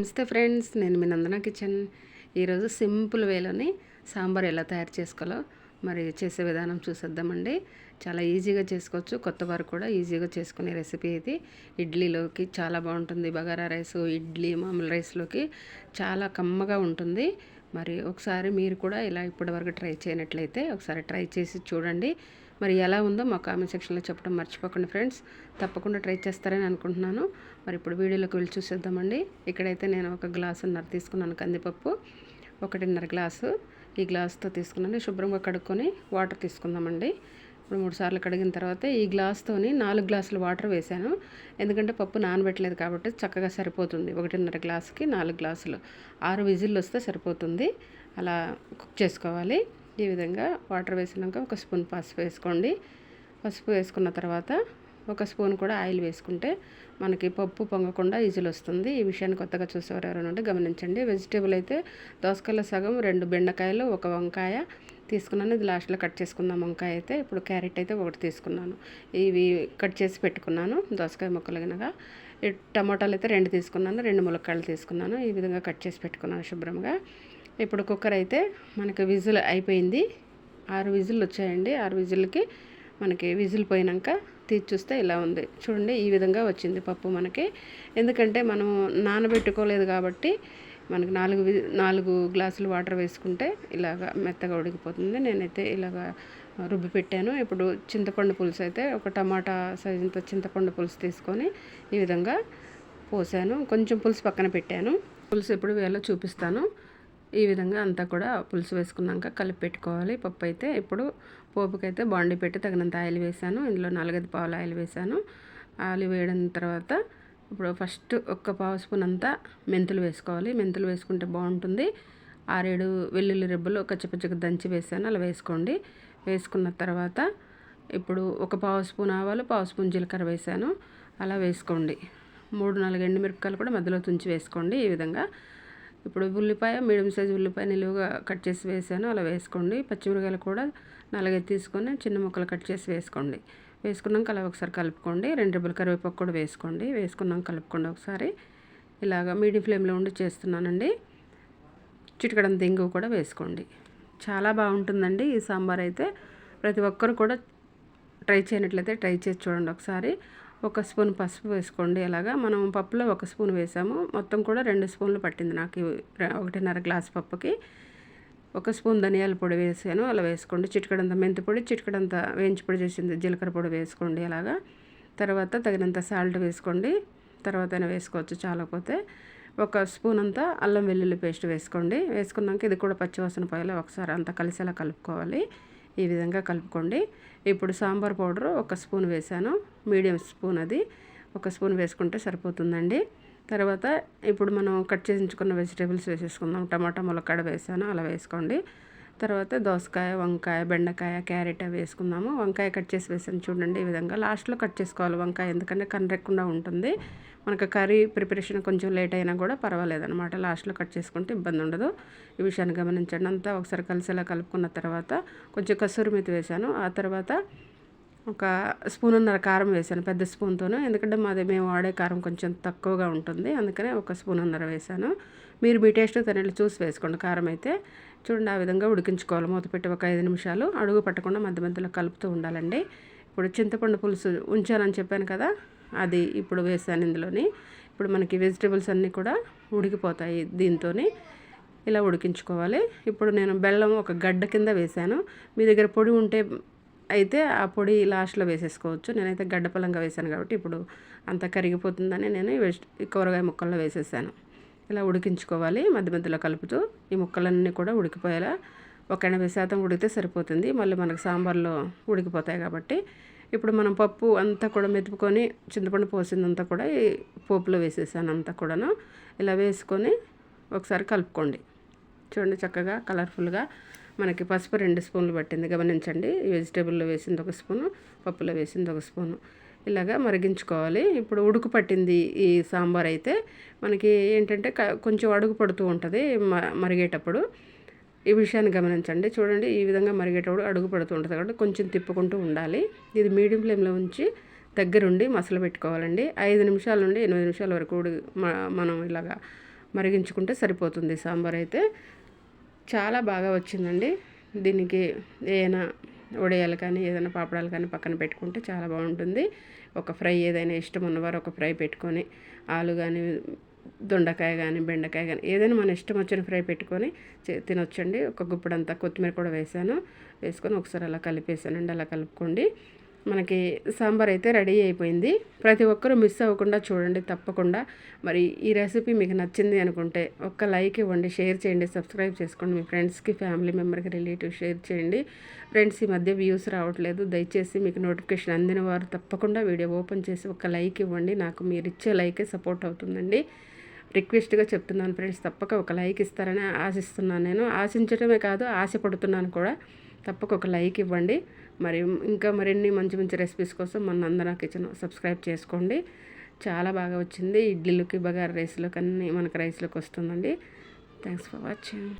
నమస్తే ఫ్రెండ్స్ నేను మీ నందన కిచెన్. ఈరోజు సింపుల్ వేలోని సాంబార్ ఎలా తయారు చేసుకోవాలో మరి చేసే విధానం చూసేద్దామండి. చాలా ఈజీగా చేసుకోవచ్చు కొత్త వారు కూడా ఈజీగా చేసుకునే రెసిపీ ఇది. ఇడ్లీలోకి చాలా బాగుంటుంది బగారా రైస్ ఇడ్లీ మామూలు రైస్లోకి చాలా కమ్మగా ఉంటుంది. మరి ఒకసారి మీరు కూడా ఇలా ఇప్పటివరకు ట్రై చేయనట్లయితే ఒకసారి ట్రై చేసి చూడండి. మరి ఎలా ఉందో మా కామెంట్ సెక్షన్లో చెప్పడం మర్చిపోకండి ఫ్రెండ్స్ తప్పకుండా ట్రై చేస్తారని అనుకుంటున్నాను. మరి ఇప్పుడు వీడియోలోకి వెళ్ళి చూసేద్దామండి. ఇక్కడైతే నేను ఒక గ్లాసున్నర తీసుకున్నాను కందిపప్పు. ఒకటిన్నర గ్లాసు ఈ గ్లాస్తో తీసుకున్నాను. శుభ్రంగా కడుక్కొని వాటర్ తీసుకుందామండి. ఇప్పుడు మూడు సార్లు కడిగిన తర్వాత ఈ గ్లాస్తోని నాలుగు గ్లాసులు వాటర్ వేసాను. ఎందుకంటే పప్పు నానబెట్టలేదు కాబట్టి చక్కగా సరిపోతుంది. ఒకటిన్నర గ్లాసుకి నాలుగు గ్లాసులు ఆరు విజిల్లు వస్తే సరిపోతుంది. అలా కుక్ చేసుకోవాలి. ఈ విధంగా వాటర్ వేసినాక ఒక స్పూన్ పసుపు వేసుకోండి. పసుపు వేసుకున్న తర్వాత ఒక స్పూన్ కూడా ఆయిల్ వేసుకుంటే మనకి పప్పు పొంగకుండా ఈజీలు వస్తుంది. ఈ విషయాన్ని కొత్తగా చూసేవారు ఎవరైనా ఉంటే గమనించండి. వెజిటేబుల్ అయితే దోసకాయల సగం రెండు బెండకాయలు ఒక వంకాయ తీసుకున్నాను. ఇది లాస్ట్లో కట్ చేసుకుందాం వంకాయ అయితే. ఇప్పుడు క్యారెట్ అయితే ఒకటి తీసుకున్నాను. ఇవి కట్ చేసి పెట్టుకున్నాను. దోసకాయ ముక్కలు కనుక టమాటాలు అయితే రెండు తీసుకున్నాను. రెండు ములక్కాయలు తీసుకున్నాను. ఈ విధంగా కట్ చేసి పెట్టుకున్నాను శుభ్రంగా. ఇప్పుడు కుక్కర్ అయితే మనకి విజిల్ అయిపోయింది. ఆరు విజిల్ వచ్చాయండి. ఆరు విజిల్కి మనకి విజిల్ పోయినాక తీసి చూస్తే ఇలా ఉంది. చూడండి ఈ విధంగా వచ్చింది పప్పు మనకి. ఎందుకంటే మనం నానబెట్టుకోలేదు కాబట్టి మనకి నాలుగు నాలుగు గ్లాసులు వాటర్ వేసుకుంటే ఇలాగ మెత్తగా ఉడికిపోతుంది. నేనైతే ఇలాగ రుబ్బి పెట్టాను. ఇప్పుడు చింతపండు పులుసు అయితే ఒక టమాటా సైజుతో చింతపండు పులుసు తీసుకొని ఈ విధంగా పోసాను. కొంచెం పులుసు పక్కన పెట్టాను. పులుసు ఎప్పుడు వేలో చూపిస్తాను. ఈ విధంగా అంతా కూడా పులుసు వేసుకున్నాక కలిపి పెట్టుకోవాలి. పప్పు అయితే ఇప్పుడు పోపుకైతే బాండి పెట్టి తగినంత ఆయిల్ వేసాను. ఇందులో నాలుగైదు పావుల ఆయిల్ వేసాను. ఆయిల్ వేయడం తర్వాత ఇప్పుడు ఫస్ట్ ఒక్క పావు స్పూన్ అంతా మెంతులు వేసుకోవాలి. మెంతులు వేసుకుంటే బాగుంటుంది. ఆరేడు వెల్లుల్లి రెబ్బలు కచ్చపచ్చగా దంచి వేసాను. అలా వేసుకోండి. వేసుకున్న తర్వాత ఇప్పుడు ఒక పావు స్పూన్ ఆవాలు పావు స్పూన్ జీలకర్ర వేసాను. అలా వేసుకోండి. మూడు నాలుగు ఎండుమిరపకాయలు కూడా మధ్యలో తుంచి వేసుకోండి ఈ విధంగా. ఇప్పుడు ఉల్లిపాయ మీడియం సైజు ఉల్లిపాయ నిలువుగా కట్ చేసి వేసాను. అలా వేసుకోండి. పచ్చిమిరకాయలు కూడా నలగై తీసుకొని చిన్న ముక్కలు కట్ చేసి వేసుకోండి. వేసుకున్నాక అలా ఒకసారి కలుపుకోండి. రెండు రెబ్బల కరివేపాకు కూడా వేసుకోండి. వేసుకున్నాక కలుపుకోండి ఒకసారి. ఇలాగ మీడియం ఫ్లేమ్లో ఉండి చేస్తున్నానండి. చిటికడం దింగు కూడా వేసుకోండి. చాలా బాగుంటుందండి ఈ సాంబార్ అయితే. ప్రతి ఒక్కరు కూడా ట్రై చేయనట్లయితే ట్రై చేసి చూడండి ఒకసారి. ఒక స్పూన్ పసుపు వేసుకోండి. అలాగా మనం పప్పులో ఒక స్పూన్ వేసాము. మొత్తం కూడా రెండు స్పూన్లు పట్టింది నాకు ఒకటిన్నర గ్లాస్ పప్పుకి. ఒక స్పూన్ ధనియాల పొడి వేసాను. అలా వేసుకోండి. చిటికడంత మెంతి పొడి చిటికడంత వేయించి పొడి చేసింది జీలకర్ర పొడి వేసుకోండి అలాగా. తర్వాత తగినంత సాల్ట్ వేసుకోండి. తర్వాత వేసుకోవచ్చు చాలకపోతే. ఒక స్పూన్ అంతా అల్లం వెల్లుల్లి పేస్ట్ వేసుకోండి. వేసుకున్నాక ఇది కూడా పచ్చివాసన పోయేలా ఒకసారి అంతా కలిసేలా కలుపుకోవాలి. ఈ విధంగా కలుపుకోండి. ఇప్పుడు సాంబార్ పౌడర్ ఒక స్పూన్ వేసాను మీడియం స్పూన్ అది. ఒక స్పూన్ వేసుకుంటే సరిపోతుందండి. తర్వాత ఇప్పుడు మనం కట్ చేయించుకున్న వెజిటేబుల్స్ వేసేసుకుందాం. టమాటా ములక్కాడ వేసాను. అలా వేసుకోండి. తర్వాత దోసకాయ వంకాయ బెండకాయ క్యారెట్ అవి వేసుకుందాము. వంకాయ కట్ చేసి వేసాను చూడండి ఈ విధంగా. లాస్ట్లో కట్ చేసుకోవాలి వంకాయ ఎందుకంటే కనరెక్కకుండా ఉంటుంది. మనకు కర్రీ ప్రిపరేషన్ కొంచెం లేట్ అయినా కూడా పర్వాలేదు అనమాట లాస్ట్లో కట్ చేసుకుంటే ఇబ్బంది ఉండదు. ఈ విషయాన్ని గమనించండి. అంతా ఒకసారి కలిసేలా కలుపుకున్న తర్వాత కొంచెం కసూరి మెతి వేశాను. ఆ తర్వాత ఒక స్పూన్నర కారం వేసాను పెద్ద స్పూన్తోను. ఎందుకంటే మాది మేము వాడే కారం కొంచెం తక్కువగా ఉంటుంది. అందుకనే ఒక స్పూన్నర వేసాను మీరు మీ టేస్ట్ తినేట్లు చూసి వేసుకోండి. కారం అయితే చూడండి ఆ విధంగా ఉడికించుకోవాలి. మూత పెట్టి ఒక ఐదు నిమిషాలు అడుగు పట్టకుండా మధ్య మధ్యలో కలుపుతూ ఉండాలండి. ఇప్పుడు చింతపండు పులుసు ఉంచానని చెప్పాను కదా అది ఇప్పుడు వేసాను ఇందులోని. ఇప్పుడు మనకి వెజిటేబుల్స్ అన్నీ కూడా ఉడికిపోతాయి దీంతో ఇలా ఉడికించుకోవాలి. ఇప్పుడు నేను బెల్లం ఒక గడ్డ కింద వేసాను. మీ దగ్గర పొడి ఉంటే అయితే ఆ పొడి లాస్ట్లో వేసేసుకోవచ్చు. నేనైతే గడ్డపలంగా వేసాను కాబట్టి ఇప్పుడు అంత కరిగిపోతుందని నేను కూరగాయ ముక్కల్లో వేసేసాను. ఇలా ఉడికించుకోవాలి. మధ్య మధ్యలో కలుపుతూ ఈ ముక్కలన్నీ కూడా ఉడికిపోయేలా ఒక ఎనభై శాతం ఉడికితే సరిపోతుంది. మళ్ళీ మనకు సాంబార్లో ఉడికిపోతాయి కాబట్టి. ఇప్పుడు మనం పప్పు అంతా కూడా మెతుపుకొని చింతపండు పోసిందంతా కూడా ఈ పోపులో వేసేసాను అంతా కూడాను. ఇలా వేసుకొని ఒకసారి కలుపుకోండి. చూడండి చక్కగా కలర్ఫుల్గా మనకి పసుపు రెండు స్పూన్లు పట్టింది. గమనించండి. వెజిటేబుల్లో వేసింది ఒక స్పూను పప్పులో వేసింది ఒక స్పూను. ఇలాగా మరిగించుకోవాలి. ఇప్పుడు ఉడుకు పట్టింది ఈ సాంబార్ అయితే. మనకి ఏంటంటే కొంచెం అడుగు పడుతూ ఉంటుంది మరిగేటప్పుడు. ఈ విషయాన్ని గమనించండి. చూడండి ఈ విధంగా మరిగేటప్పుడు అడుగు పడుతూ ఉంటుంది కాబట్టి కొంచెం తిప్పుకుంటూ ఉండాలి. ఇది మీడియం ఫ్లేమ్లో ఉంచి దగ్గరుండి మసలు పెట్టుకోవాలండి. ఐదు నిమిషాల నుండి ఎనిమిది నిమిషాల వరకు మనం ఇలాగా మరిగించుకుంటే సరిపోతుంది సాంబార్ అయితే. చాలా బాగా వచ్చిందండి. దీనికి ఏదైనా వడియాలు కానీ ఏదైనా పాపడాలు కానీ పక్కన పెట్టుకుంటే చాలా బాగుంటుంది. ఒక ఫ్రై ఏదైనా ఇష్టం ఉన్నవారు ఒక ఫ్రై పెట్టుకొని ఆలు కానీ దొండకాయ కానీ బెండకాయ కానీ ఏదైనా మన ఇష్టం వచ్చిన ఫ్రై పెట్టుకొని తినొచ్చండి. ఒక గుప్పడంతా కొత్తిమీర కూడా వేసాను. వేసుకొని ఒకసారి అలా కలిపేసానండి. అలా కలుపుకోండి. మనకి సాంబార్ అయితే రెడీ అయిపోయింది. ప్రతి ఒక్కరూ మిస్ అవ్వకుండా చూడండి తప్పకుండా. మరి ఈ రెసిపీ మీకు నచ్చింది అనుకుంటే ఒక్క లైక్ ఇవ్వండి షేర్ చేయండి సబ్స్క్రైబ్ చేసుకోండి. మీ ఫ్రెండ్స్కి ఫ్యామిలీ మెంబర్కి రిలేటివ్ షేర్ చేయండి. ఫ్రెండ్స్ ఈ మధ్య వ్యూస్ రావట్లేదు. దయచేసి మీకు నోటిఫికేషన్ అందిన వారు తప్పకుండా వీడియో ఓపెన్ చేసి ఒక లైక్ ఇవ్వండి. నాకు మీరు ఇచ్చే లైకే సపోర్ట్ అవుతుందండి. రిక్వెస్ట్గా చెప్తున్నాను ఫ్రెండ్స్ తప్పక ఒక లైక్ ఇస్తారని ఆశిస్తున్నాను నేను. ఆశించడమే కాదు ఆశపడుతున్నాను కూడా. తప్పక ఒక లైక్ ఇవ్వండి. మరి ఇంకా మరిన్ని మంచి మంచి రెసిపీస్ కోసం మన నందన కిచెన్ సబ్స్క్రైబ్ చేసుకోండి. చాలా బాగా వచ్చింది. ఇడ్లీలకి బగారా రైస్లోకి అన్నీ మనకు రైస్లోకి వస్తుందండి. Thanks for watching